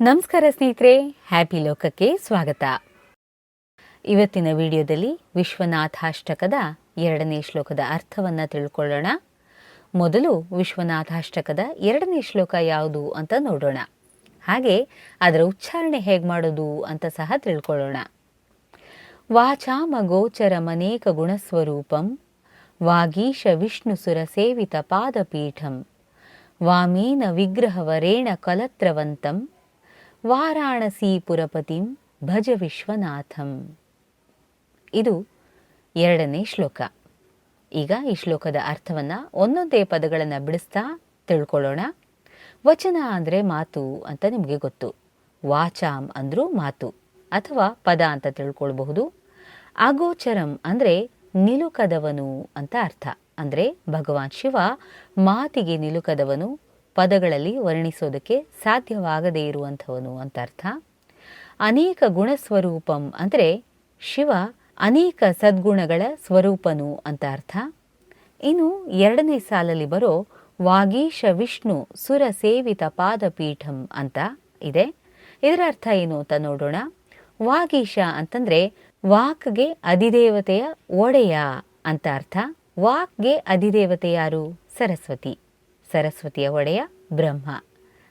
ನಮಸ್ಕಾರ ಸ್ನೇಹಿತರೆ, ಹ್ಯಾಪಿ ಲೋಕಕ್ಕೆ ಸ್ವಾಗತ. ಇವತ್ತಿನ ವಿಡಿಯೋದಲ್ಲಿ ವಿಶ್ವನಾಥಾಷ್ಟಕದ ಎರಡನೇ ಶ್ಲೋಕದ ಅರ್ಥವನ್ನು ತಿಳ್ಕೊಳ್ಳೋಣ. ಮೊದಲು ವಿಶ್ವನಾಥಾಷ್ಟಕದ ಎರಡನೇ ಶ್ಲೋಕ ಯಾವುದು ಅಂತ ನೋಡೋಣ. ಹಾಗೆ ಅದರ ಉಚ್ಚಾರಣೆ ಹೇಗೆ ಮಾಡೋದು ಅಂತ ಸಹ ತಿಳ್ಕೊಳ್ಳೋಣ. ವಾಚಾಮಗೋಚರಮನೇಕ ಗುಣಸ್ವರೂಪಂ, ವಾಗೀಶ ವಿಷ್ಣುಸುರ ಸೇವಿತ ಪಾದಪೀಠಂ, ವಾಮೇನ ವಿಗ್ರಹವರೇಣ ಕಲತ್ರವಂತಂ ವಾರಾಣಸೀಪುರಪತಿಂ ಭಜ ವಿಶ್ವನಾಥಂ. ಇದು ಎರಡನೇ ಶ್ಲೋಕ. ಈಗ ಈ ಶ್ಲೋಕದ ಅರ್ಥವನ್ನು ಒಂದೊಂದೇ ಪದಗಳನ್ನು ಬಿಡಿಸ್ತಾ ತಿಳ್ಕೊಳ್ಳೋಣ. ವಚನ ಅಂದರೆ ಮಾತು ಅಂತ ನಿಮಗೆ ಗೊತ್ತು. ವಾಚಾಮ್ ಅಂದರೂ ಮಾತು ಅಥವಾ ಪದ ಅಂತ ತಿಳ್ಕೊಳ್ಬಹುದು. ಅಗೋಚರಂ ಅಂದರೆ ನಿಲುಕದವನು ಅಂತ ಅರ್ಥ. ಅಂದರೆ ಭಗವಾನ್ ಶಿವ ಮಾತಿಗೆ ನಿಲುಕದವನು ಪದಗಳಲ್ಲಿ ವರ್ಣಿಸೋದಕ್ಕೆ ಸಾಧ್ಯವಾಗದೇ ಇರುವಂಥವನು ಅಂತ ಅರ್ಥ. ಅನೇಕ ಗುಣಸ್ವರೂಪಂ ಅಂದರೆ ಶಿವ ಅನೇಕ ಸದ್ಗುಣಗಳ ಸ್ವರೂಪನು ಅಂತ ಅರ್ಥ. ಇನ್ನು ಎರಡನೇ ಸಾಲಲ್ಲಿ ಬರೋ ವಾಗೀಶ ವಿಷ್ಣು ಸುರ ಸೇವಿತ ಪಾದಪೀಠಂ ಅಂತ ಇದೆ. ಇದರ ಅರ್ಥ ಏನು ಅಂತ ನೋಡೋಣ. ವಾಗೀಶ ಅಂತಂದ್ರೆ ವಾಕ್ಗೆ ಅಧಿದೇವತೆಯ ಒಡೆಯ ಅಂತ ಅರ್ಥ. ವಾಕ್ಗೆ ಅಧಿದೇವತೆ ಯಾರು? ಸರಸ್ವತಿ. ಸರಸ್ವತಿಯ ಒಡೆಯ. ಬ್ರಹ್ಮ.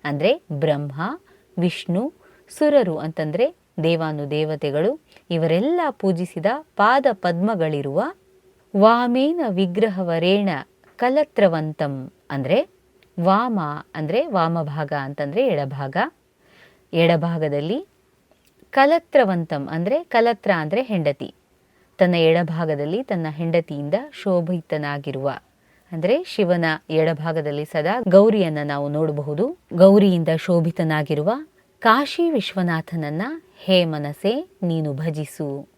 ಅಂದರೆ ಬ್ರಹ್ಮ, ವಿಷ್ಣು, ಸುರರು ಅಂತಂದರೆ ದೇವಾನು ದೇವತೆಗಳು, ಇವರೆಲ್ಲ ಪೂಜಿಸಿದ ಪಾದ ಪದ್ಮಗಳಿರುವ ವಾಮೇನ ವಿಗ್ರಹವರೇಣ ಕಲತ್ರವಂತಂ ಅಂದರೆ ವಾಮ ಅಂದರೆ ವಾಮಭಾಗ ಅಂತಂದರೆ ಎಡಭಾಗ. ಎಡಭಾಗದಲ್ಲಿ ಕಲತ್ರವಂತಂ ಅಂದರೆ ಕಲತ್ರ ಅಂದರೆ ಹೆಂಡತಿ. ತನ್ನ ಎಡಭಾಗದಲ್ಲಿ ತನ್ನ ಹೆಂಡತಿಯಿಂದ ಶೋಭಿತನಾಗಿರುವ ಅಂದರೆ ಶಿವನ ಎಡಭಾಗದಲ್ಲಿ ಸದಾ ಗೌರಿಯನ್ನ ನಾವು ನೋಡಬಹುದು. ಗೌರಿಯಿಂದ ಶೋಭಿತನಾಗಿರುವ ಕಾಶಿ ವಿಶ್ವನಾಥನನ್ನ, ಹೇ ಮನಸೆ ನೀನು ಭಜಿಸು.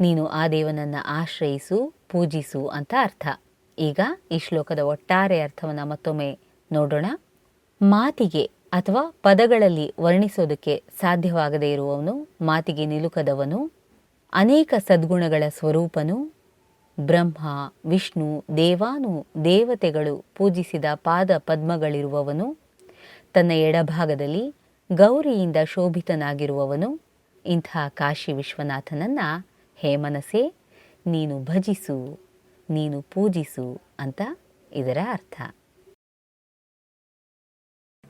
ನೀನು ಆ ದೇವನನ್ನ ಆಶ್ರಯಿಸು, ಪೂಜಿಸು ಅಂತ ಅರ್ಥ. ಈಗ ಈ ಶ್ಲೋಕದ ಒಟ್ಟಾರೆ ಅರ್ಥವನ್ನು ಮತ್ತೊಮ್ಮೆ ನೋಡೋಣ. ಮಾತಿಗೆ ಅಥವಾ ಪದಗಳಲ್ಲಿ ವರ್ಣಿಸೋದಕ್ಕೆ ಸಾಧ್ಯವಾಗದೇ ಇರುವವನು, ಮಾತಿಗೆ ನಿಲುಕದವನು, ಅನೇಕ ಸದ್ಗುಣಗಳ ಸ್ವರೂಪನು ಬ್ರಹ್ಮ, ವಿಷ್ಣು, ದೇವಾನು, ದೇವತೆಗಳು ಪೂಜಿಸಿದ ಪಾದ ಪದ್ಮಗಳಿರುವವನು. ತನ್ನ ಎಡಭಾಗದಲ್ಲಿ ಗೌರಿಯಿಂದ ಶೋಭಿತನಾಗಿರುವವನು. ಇಂಥ ಕಾಶಿ ವಿಶ್ವನಾಥನನ್ನ, ಹೇ ಮನಸೆ ನೀನು ಭಜಿಸು, ನೀನು ಪೂಜಿಸು ಅಂತ ಇದರ ಅರ್ಥ.